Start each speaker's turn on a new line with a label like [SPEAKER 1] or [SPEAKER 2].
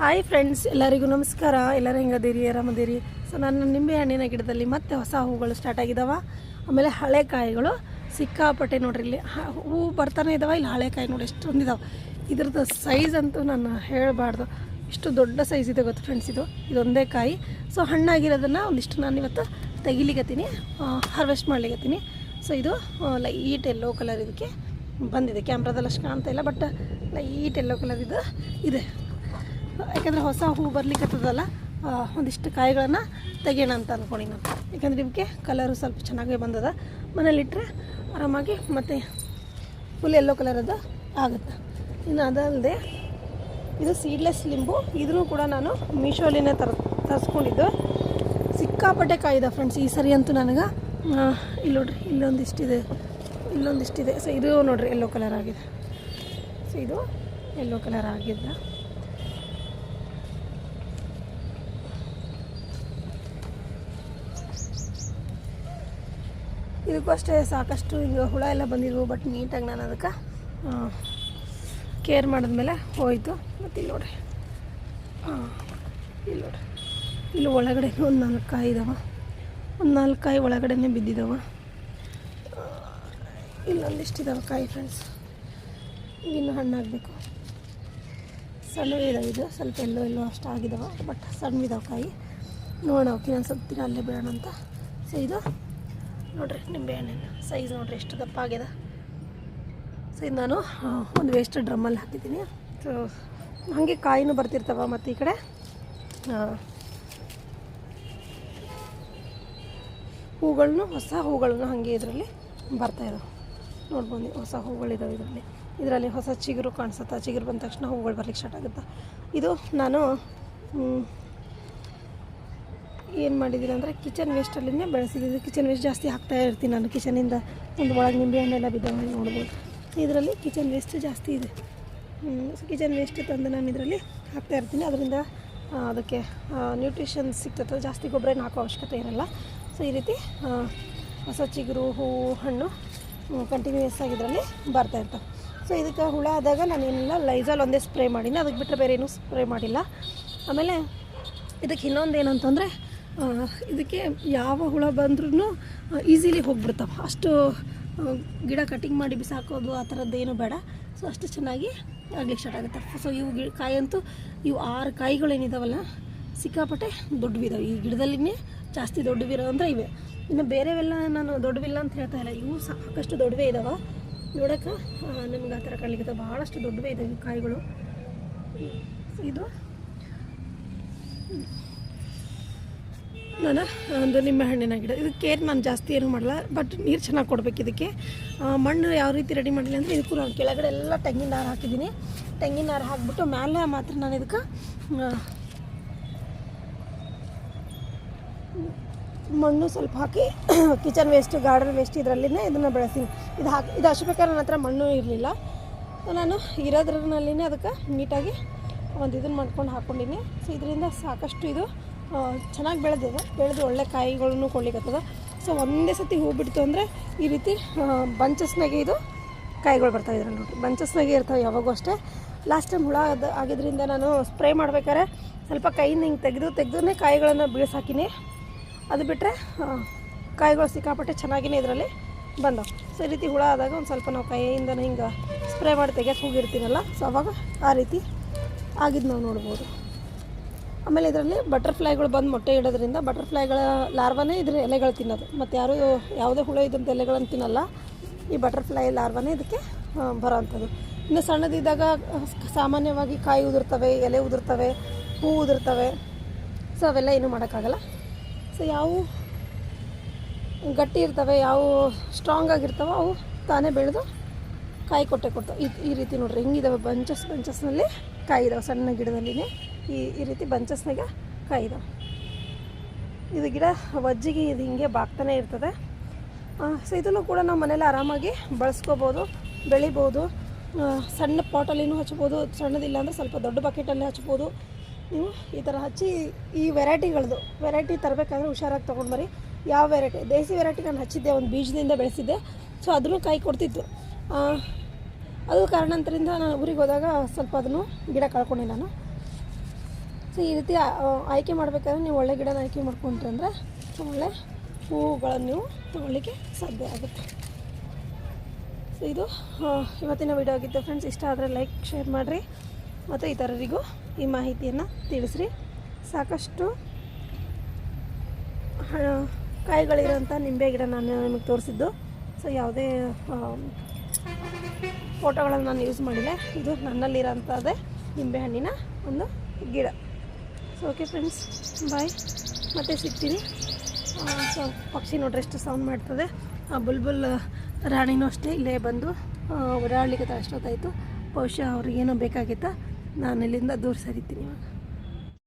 [SPEAKER 1] Hi friends ಎಲ್ಲರಿಗೂ ನಮಸ್ಕಾರ. ಎಲ್ಲರೂ ಹೆಂಗದಿರಿ? ಆರಾಮದಿರಿ? ಸೊ ನನ್ನ ನಿಂಬೆ ಹಣ್ಣಿನ ಗಿಡದಲ್ಲಿ ಮತ್ತೆ ಹೊಸ ಹೂಗಳು ಸ್ಟಾರ್ಟ್ ಆಗಿದ್ದಾವೆ ಆಮೇಲೆ ಹಳೆ ಕಾಯಿಗಳು ಸಿಕ್ಕಾಪಟ್ಟೆ ನೋಡ್ರಿ, ಇಲ್ಲಿ ಹೂವು ಬರ್ತಾನೆ ಇದ್ದಾವೆ ಇಲ್ಲಿ ಹಳೆ ಕಾಯಿ ನೋಡಿ ಎಷ್ಟೊಂದಿದಾವೆ ಇದ್ರದ್ದು ಸೈಜ್ ಅಂತೂ ನಾನು ಹೇಳಬಾರ್ದು. ಇಷ್ಟು ದೊಡ್ಡ ಸೈಜ್ ಇದೆ ಗೊತ್ತು ಫ್ರೆಂಡ್ಸ್ ಇದು? ಇದೊಂದೇ ಕಾಯಿ. ಸೊ ಹಣ್ಣಾಗಿರೋದನ್ನು ಒಂದಿಷ್ಟು ನಾನು ಇವತ್ತು ತೆಗಿಲಿಕತ್ತೀನಿ. ಹಾರ್ವೆಸ್ಟ್ ಮಾಡ್ಲಿಕತ್ತೀನಿ. ಸೊ ಇದು ಲೈಟ್ ಎಲ್ಲೋ ಕಲರ್ ಇದಕ್ಕೆ ಬಂದಿದೆ. ಕ್ಯಾಮ್ರಾದಲ್ಲಿ ಅಷ್ಟು ಕಾಣ್ತಾ ಇಲ್ಲ ಬಟ್ ಲೈಟ್ ಎಲ್ಲೋ ಕಲರ್ ಇದು ಇದೆ. ಯಾಕಂದರೆ ಹೊಸ ಹೂ ಬರ್ಲಿಕ್ಕತ್ತದಲ್ಲ ಒಂದಿಷ್ಟು ಕಾಯಿಗಳನ್ನು ತೆಗಿಯೋಣ ಅಂತ ಅಂದ್ಕೊಂಡು ನಾನು ಯಾಕಂದರೆ ಇವಕ್ಕೆ ಕಲರು ಸ್ವಲ್ಪ ಚೆನ್ನಾಗೇ ಬಂದದ. ಮನೇಲಿಟ್ಟರೆ ಆರಾಮಾಗಿ ಮತ್ತು ಫುಲ್ ಎಲ್ಲೋ ಕಲರದ್ದು ಆಗುತ್ತೆ. ಇನ್ನು ಅದಲ್ಲದೆ ಇದು ಸೀಡ್ಲೆಸ್ ಲಿಂಬು. ಇದನ್ನು ಕೂಡ ನಾನು ಮೀಶೋಲಿನೇ ತರ, ತರಿಸ್ಕೊಂಡಿದ್ದು. ಸಿಕ್ಕಾಪಟ್ಟೆ ಕಾಯಿದೆ ಫ್ರೆಂಡ್ಸ್ ಈ ಸರಿ ಅಂತೂ ನನಗೆ ಇಲ್ಲಿ ನೋಡ್ರಿ, ಇಲ್ಲೊಂದಿಷ್ಟಿದೆ ಇಲ್ಲೊಂದಿಷ್ಟಿದೆ. ಸೊ ಇದು ನೋಡ್ರಿ ಎಲ್ಲೋ ಕಲರ್ ಆಗಿದೆ. ಸೊ ಇದು ಎಲ್ಲೋ ಕಲರ್ ಆಗಿದ್ದ ಇದಕ್ಕೂ ಅಷ್ಟೇ ಸಾಕಷ್ಟು ಈಗ ಹುಳ ಎಲ್ಲ ಬಂದಿದ್ವು ಬಟ್ ನೀಟಾಗಿ ನಾನು ಅದಕ್ಕೆ ಕೇರ್ ಮಾಡಿದ್ಮೇಲೆ ಹೋಯಿತು. ಮತ್ತು ಇಲ್ಲಿ ನೋಡ್ರಿ. ಹಾಂ ಇಲ್ಲಿ ನೋಡ್ರಿ. ಇಲ್ಲಿ ಒಳಗಡೆ ಒಂದು ನಾಲ್ಕು ಕಾಯಿ ಇದಾವೆ. ಒಂದು ನಾಲ್ಕು ಕಾಯಿ ಒಳಗಡೆನೇ ಬಿದ್ದಿದ್ದಾವೆ ಇಲ್ಲೊಂದಿಷ್ಟಿದಾವೆ ಕಾಯಿ ಫ್ರೆಂಡ್ಸ್ ಇನ್ನು ಹಣ್ಣಾಗಬೇಕು. ಸಣ್ಣ ಇದಾವೆ ಇದು, ಸ್ವಲ್ಪ ಎಲ್ಲೋ ಎಲ್ಲೋ ಅಷ್ಟು ಆಗಿದಾವೆ ಬಟ್ ಸಣ್ಣವಿದಾವೆ ಕಾಯಿ. ನೋಡೋಣ ಓಕೆ ನಾನು ಸ್ವಲ್ಪ ದಿನ ಅಲ್ಲೇ ಬಿಡೋಣ ಅಂತ. ಸೊ ಇದು ನೋಡ್ರಿ ನಿಂಬೆ ಹಣ್ಣಿನ ಸೈಜ್ ನೋಡ್ರಿ, ಎಷ್ಟು ದಪ್ಪ ಆಗ್ಯದ ಸೊ ಇದು ನಾನು ಒಂದು ವೇಸ್ಟ್ ಡ್ರಮ್ಮಲ್ಲಿ ಹಾಕಿದ್ದೀನಿ. ಸೊ ಹಾಗೆ ಕಾಯಿನೂ ಬರ್ತಿರ್ತಾವ ಮತ್ತು ಈ ಕಡೆ. ಹೂಗಳನ್ನು ಹೊಸ ಹೂಗಳನ್ನು ಹಾಗೆ ಇದರಲ್ಲಿ ಬರ್ತಾ ಇದಾವೆ. ನೋಡ್ಬೋದು ಹೊಸ ಹೂಗಳಿದಾವೆ ಇದರಲ್ಲಿ. ಇದರಲ್ಲಿ ಹೊಸ ಚಿಗುರು ಕಾಣಿಸುತ್ತೆ, ಚಿಗುರು ಬಂದ ತಕ್ಷಣ ಹೂಗಳು ಬರಲಿಕ್ಕೆ ಸ್ಟಾರ್ಟ್ ಆಗುತ್ತೆ. ಇದು ನಾನು ಏನು ಮಾಡಿದ್ದೀನಿ ಅಂದರೆ ಕಿಚನ್ ವೇಸ್ಟಲ್ಲಿನೇ ಬೆಳೆಸಿದ್ದೀನಿ ಕಿಚನ್ ವೇಸ್ಟ್ ಜಾಸ್ತಿ ಹಾಕ್ತಾ ಇರ್ತೀನಿ ನಾನು ಕಿಚನಿಂದ ಒಂದು ಒಳಗೆ ನಿಂಬೆ ಹಣ್ಣೆಲ್ಲ ಬಿದ್ದಾವೆ ನೋಡ್ಬೋದು. ಇದರಲ್ಲಿ ಕಿಚನ್ ವೇಸ್ಟ್ ಜಾಸ್ತಿ ಇದೆ. ಕಿಚನ್ ವೇಸ್ಟ್ ತಂದು ನಾನು ಇದರಲ್ಲಿ ಹಾಕ್ತಾ ಇರ್ತೀನಿ. ಅದರಿಂದ ಅದಕ್ಕೆ ನ್ಯೂಟ್ರಿಷನ್ ಸಿಗ್ತದೆ ಜಾಸ್ತಿ ಗೊಬ್ಬರ ಏನು ಹಾಕೋ ಅವಶ್ಯಕತೆ ಇರಲ್ಲ. ಸೊ ಈ ರೀತಿ ಹೊಸ ಚಿಗುರು, ಹೂವು, ಹಣ್ಣು ಕಂಟಿನ್ಯೂಯಸ್ ಆಗಿ ಇದರಲ್ಲಿ ಬರ್ತಾ ಇರ್ತವೆ. ಸೊ ಇದಕ್ಕೆ ಹುಳ ಆದಾಗ ನಾನು ಏನಿಲ್ಲ ಒಂದೇ ಸ್ಪ್ರೇ ಮಾಡಿನಿ. ಅದಕ್ಕೆ ಬಿಟ್ಟರೆ ಬೇರೆ ಏನೂ ಸ್ಪ್ರೇ ಮಾಡಿಲ್ಲ. ಆಮೇಲೆ ಇದಕ್ಕೆ ಇನ್ನೊಂದು ಏನಂತಂದರೆ ಇದಕ್ಕೆ ಯಾವ ಹುಳ ಬಂದ್ರೂ ಈಸಿಲಿ ಹೋಗ್ಬಿಡ್ತಾವೆ. ಅಷ್ಟು ಗಿಡ ಕಟಿಂಗ್ ಮಾಡಿ ಬಿಸಾಕೋದು ಆ ಥರದ್ದೇನು ಬೇಡ. ಸೊ ಅಷ್ಟು ಚೆನ್ನಾಗಿ ಆಗ್ಲಿಕ್ಕೆ ಸ್ಟಾರ್ಟ್ ಆಗುತ್ತೆ. ಸೊ ಇವು ಗಿ, ಕಾಯಂತೂ ಇವು ಆರು ಕಾಯಿಗಳೇನಿದಾವಲ್ಲ, ಸಿಕ್ಕಾಪಟ್ಟೆ ದೊಡ್ಡವಿದಾವೆ. ಈ ಗಿಡದಲ್ಲಿನೇ ಜಾಸ್ತಿ ದೊಡ್ಡವಿರೋ ಅಂದರೆ ಇವೆ. ಇನ್ನು ಬೇರೆವೆಲ್ಲ ನಾನು ದೊಡ್ಡವಿಲ್ಲ ಅಂತ ಹೇಳ್ತಾ ಇಲ್ಲ. ಇವು ಸಾಕಷ್ಟು ದೊಡ್ಡವೇ ಇದಾವೆ. ನೋಡೋಕೆ ನಿಮ್ಗೆ ಆ ಥರ ಕಾಣ್ಲಿಕ್ಕೆ ಭಾಳಷ್ಟು ದೊಡ್ಡವೇ ಇದಾವೆ ಈ ಕಾಯಿಗಳು. ಇದು. ನಾನು ಒಂದು ನಿಂಬೆ ಹಣ್ಣಿನ ಗಿಡ. ಇದು ಕೇರ್ ನಾನು ಜಾಸ್ತಿ ಏನು ಮಾಡಲ್ಲ ಬಟ್ ನೀರು ಚೆನ್ನಾಗಿ ಕೊಡಬೇಕು ಇದಕ್ಕೆ. ಮಣ್ಣು ಯಾವ ರೀತಿ ರೆಡಿ ಮಾಡಲಿಲ್ಲ ಅಂದರೆ ಇದಕ್ಕೂ ನಾನು ಕೆಳಗಡೆ ಎಲ್ಲ ತೆಂಗಿನ ನಾರು ಹಾಕಿದ್ದೀನಿ. ತೆಂಗಿನ ನಾರು ಹಾಕಿಬಿಟ್ಟು ಮೇಲೆ ಮಾತ್ರ ನಾನು ಇದಕ್ಕೆ ಮಣ್ಣು ಸ್ವಲ್ಪ ಹಾಕಿ ಕಿಚನ್ ವೇಸ್ಟ್ ಗಾರ್ಡನ್ ವೇಸ್ಟ್ ಇದರಲ್ಲಿನೇ ಇದನ್ನು ಬೆಳೆಸ್ತೀನಿ. ಇದು ಹಾಕಿ, ಇದು ಅಷ್ಟಬೇಕಾದ್ರೆ ನನ್ನ ಹತ್ರ ಮಣ್ಣು ಇರಲಿಲ್ಲ. ನಾನು ಇರೋದ್ರಲ್ಲಿನೇ ಅದಕ್ಕೆ ನೀಟಾಗಿ ಒಂದು ಇದನ್ನು ಮಾಡ್ಕೊಂಡು ಹಾಕ್ಕೊಂಡಿನಿ ಸೊ ಇದರಿಂದ ಸಾಕಷ್ಟು ಇದು ಚೆನ್ನಾಗಿ ಬೆಳೆದಿದೆ. ಬೆಳೆದು ಒಳ್ಳೆ ಕಾಯಿಗಳನ್ನು ಕೊಡ್ಲಿಕ್ಕತ್ತದ ಸೊ ಒಂದೇ ಸತಿ ಹೂ ಬಿಡ್ತು ಅಂದರೆ ಈ ರೀತಿ ಬಂಚಸ್ನಾಗೆ ಇದು ಕಾಯಿಗಳು ಬರ್ತಾ ಇದ್ರಲ್ಲಿ ನೋಡಿರಿ. ಬಂಚಸ್ನಾಗೆ ಇರ್ತಾವೆ ಯಾವಾಗೂ ಅಷ್ಟೇ. ಲಾಸ್ಟ್ ಟೈಮ್ ಹುಳ ಅದು ಆಗಿದ್ರಿಂದ ನಾನು ಸ್ಪ್ರೇ ಮಾಡ್ಬೇಕಾದ್ರೆ ಸ್ವಲ್ಪ ಕೈಯಿಂದ ಹಿಂಗೆ ತೆಗೆದು ತೆಗೆದೂ ಕಾಯಿಗಳನ್ನು ಬೀಳ್ಸಾಕಿನಿ. ಅದು ಬಿಟ್ಟರೆ ಕಾಯಿಗಳು ಸಿಕ್ಕಾಪಟ್ಟೆ ಚೆನ್ನಾಗಿನೇ ಇದರಲ್ಲಿ ಬಂದವು. ಸೊ ಈ ರೀತಿ ಹುಳ ಆದಾಗ ಒಂದು ಸ್ವಲ್ಪ ನಾವು ಕೈಯಿಂದ ಹಿಂಗೆ ಸ್ಪ್ರೇ ಮಾಡಿ ತೆಗೆಯೋಕೆ ಹೋಗಿರ್ತೀನಲ್ಲ ಸೊ ಅವಾಗ ಆ ರೀತಿ ಆಗಿದ್ದು ನಾವು ನೋಡ್ಬೋದು. ಆಮೇಲೆ ಇದರಲ್ಲಿ ಬಟರ್ಫ್ಲೈಗಳು ಬಂದು ಮೊಟ್ಟೆ ಇಡೋದ್ರಿಂದ ಬಟರ್ಫ್ಲೈಗಳ ಲಾರ್ವನೇ ಇದ್ರ ಎಲೆಗಳು ತಿನ್ನೋದು. ಮತ್ತು ಯಾರು ಯಾವುದೇ ಹುಳ ಇದ್ದಂಥ ಎಲೆಗಳನ್ನು ತಿನ್ನಲ್ಲ. ಈ ಬಟರ್ಫ್ಲೈ ಲಾರ್ವನೇ ಇದಕ್ಕೆ ಬರೋ ಬರೋವಂಥದ್ದು ಇನ್ನು ಸಣ್ಣದಿದ್ದಾಗ ಸಾಮಾನ್ಯವಾಗಿ ಕಾಯಿ ಉದುರ್ತವೆ, ಎಲೆ ಉದುರ್ತವೆ, ಹೂ ಉದುರ್ತವೆ. ಸೊ ಅವೆಲ್ಲ ಏನೂ ಮಾಡೋಕ್ಕಾಗಲ್ಲ. ಸೊ ಯಾವ ಗಟ್ಟಿ ಇರ್ತವೆ, ಯಾವ ಸ್ಟ್ರಾಂಗ್ ಆಗಿರ್ತವೆ ಅವು ತಾನೇ ಬೆಳೆದು ಕಾಯಿ ಕೊಟ್ಟೆ ಕೊಡ್ತಾವೆ. ಈ ಈ ರೀತಿ ನೋಡ್ರಿ, ಹೆಂಗಿದಾವೆ ಬಂಚಸ್ ಬಂಚಸ್ನಲ್ಲಿ ಕಾಯಿ ಇದಾವೆ, ಸಣ್ಣ ಗಿಡದಲ್ಲಿನೇ. ಈ ಈ ರೀತಿ ಬಂಚಸ್ನಾಗ ಕಾಯಿ ಇದಾವೆ ಇದು ಗಿಡ ವಜ್ಜಿಗೆ ಇದು ಹಿಂಗೆ ಬಾಗ್ತಾನೆ ಇರ್ತದೆ. ಸೊ ಇದನ್ನು ಕೂಡ ನಾವು ಮನೇಲಿ ಆರಾಮಾಗಿ ಬಳಸ್ಕೋಬೋದು, ಬೆಳಿಬೋದು. ಸಣ್ಣ ಪಾಟಲ್ಲಿನೂ ಹಚ್ಬೋದು, ಸಣ್ಣದಿಲ್ಲ ಅಂದರೆ ಸ್ವಲ್ಪ ದೊಡ್ಡ ಬಕೆಟಲ್ಲಿ ಹಚ್ಬೋದು. ನೀವು ಈ ಥರ ಹಚ್ಚಿ, ಈ ವೆರೈಟಿಗಳದ್ದು ವೆರೈಟಿ ತರಬೇಕಾದ್ರೆ ಹುಷಾರಾಗಿ ತೊಗೊಂಡು ಬರಿ ಯಾವ ವೆರೈಟಿ? ದೇಸಿ ವೆರೈಟಿ ನಾನು ಹಚ್ಚಿದ್ದೆ, ಒಂದು ಬೀಜದಿಂದ ಬೆಳೆಸಿದ್ದೆ. ಸೊ ಅದನ್ನು ಕಾಯಿ ಕೊಡ್ತಿತ್ತು. ಅದು ಕಾರಣಾಂತರಿಂದ ನಾನು ಊರಿಗೆ ಹೋದಾಗ ಸ್ವಲ್ಪ ಅದನ್ನು ಗಿಡ ಕಳ್ಕೊಂಡೆ ನಾನು. ಸೊ ಈ ರೀತಿ ಆಯ್ಕೆ ಮಾಡಬೇಕಾದ್ರೆ ನೀವು ಒಳ್ಳೆ ಗಿಡನ ಆಯ್ಕೆ ಮಾಡ್ಕೊಂಡ್ರೆ ಅಂದರೆ ಒಳ್ಳೆ ಹೂವುಗಳನ್ನು ನೀವು ತೊಗೊಳ್ಳಿಕ್ಕೆ ಸಾಧ್ಯ ಆಗುತ್ತೆ. ಸೊ ಇದು ಇವತ್ತಿನ ವಿಡಿಯೋ ಆಗಿತ್ತು ಫ್ರೆಂಡ್ಸ್ ಇಷ್ಟ ಆದರೆ ಲೈಕ್ ಶೇರ್ ಮಾಡಿರಿ. ಮತ್ತು ಇತರರಿಗೂ ಈ ಮಾಹಿತಿಯನ್ನು ತಿಳಿಸ್ರಿ. ಸಾಕಷ್ಟು ಕಾಯಿಗಳಿರೋಂಥ ನಿಂಬೆ ಗಿಡ ನಾನು ನಿಮಗೆ ತೋರಿಸಿದ್ದು. ಸೊ ಯಾವುದೇ ಫೋಟೋಗಳನ್ನು ನಾನು ಯೂಸ್ ಮಾಡಿದೆ ಇದು ನನ್ನಲ್ಲಿರೋಂಥದ್ದೇ ನಿಂಬೆ ಹಣ್ಣಿನ ಒಂದು ಗಿಡ. ಸೊ ಓಕೆ ಫ್ರೆಂಡ್ಸ್ ಬಾಯ್ ಮತ್ತೆ ಸಿಗ್ತೀನಿ. ಸೊ ಪಕ್ಷಿ ನೋಡ್ರಿ ಎಷ್ಟು ಸೌಂಡ್ ಮಾಡ್ತದೆ. ಆ, ಬುಲ್ಬುಲ್ ರಾಣಿನೂ ಅಷ್ಟೇ ಇಲ್ಲೇ ಬಂದು ಓಡಾಡ್ಲಿಕ್ಕೆ ಅಷ್ಟೊತ್ತಾಯಿತು ಬಹುಶಃ ಅವ್ರಿಗೇನೋ ಬೇಕಾಗಿತ್ತ. ನಾನು ಇಲ್ಲಿಂದ ದೂರ ಸರಿತೀನಿ ಇವಾಗ.